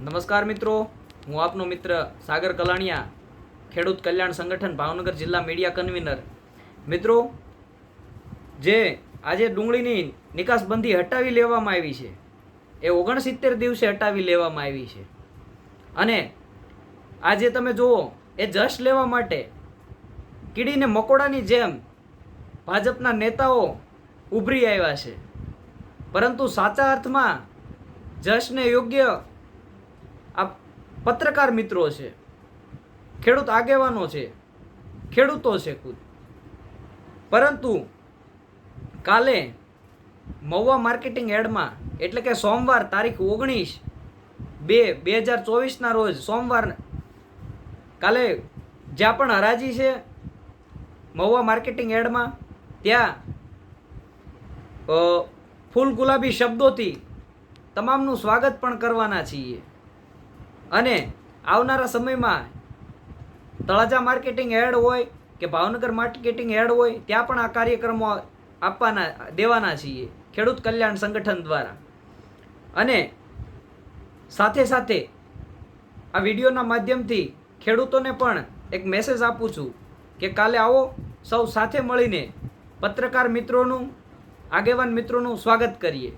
નમસ્કાર મિત્રો. હું આપનો મિત્ર સાગર કલાણિયા, ખેડૂત કલ્યાણ સંગઠન ભાવનગર જિલ્લા મીડિયા કન્વીનર. મિત્રો, જે આજે ડુંગળીની નિકાસબંધી હટાવી લેવામાં આવી છે, એ ઓગણસિત્તેર દિવસે હટાવી લેવામાં આવી છે. અને આજે તમે જુઓ, એ જશ લેવા માટે કીડીને મકોડાની જેમ ભાજપના નેતાઓ ઉભરી આવ્યા છે. પરંતુ સાચા અર્થમાં જશને યોગ્ય આ પત્રકાર મિત્રો છે. ખેડૂત આગેવાનો છે. ખેડૂતો છે ખુદ. પરંતુ કાલે મહુવા માર્કેટિંગ એડમાં, એટલે કે સોમવાર તારીખ ઓગણીસ બે બે હજાર ચોવીસના રોજ સોમવાર, કાલે જ્યાં પણ હરાજી છે, મહુવા માર્કેટિંગ એડમાં, ત્યાં ફૂલ ગુલાબી શબ્દોથી તમામનું સ્વાગત પણ કરવાના છીએ. અને આવનારા સમયમાં તળાજા માર્કેટિંગ એડ હોય કે ભાવનગર માર્કેટિંગ એડ હોય, ત્યાં પણ આ કાર્યક્રમો આપવાના, દેવાના છીએ, ખેડૂત કલ્યાણ સંગઠન દ્વારા. અને સાથે સાથે આ વિડીયોના માધ્યમથી ખેડૂતોને પણ એક મેસેજ આપું છું કે કાલે આવો, સૌ સાથે મળીને પત્રકાર મિત્રોનું, આગેવાન મિત્રોનું સ્વાગત કરીએ.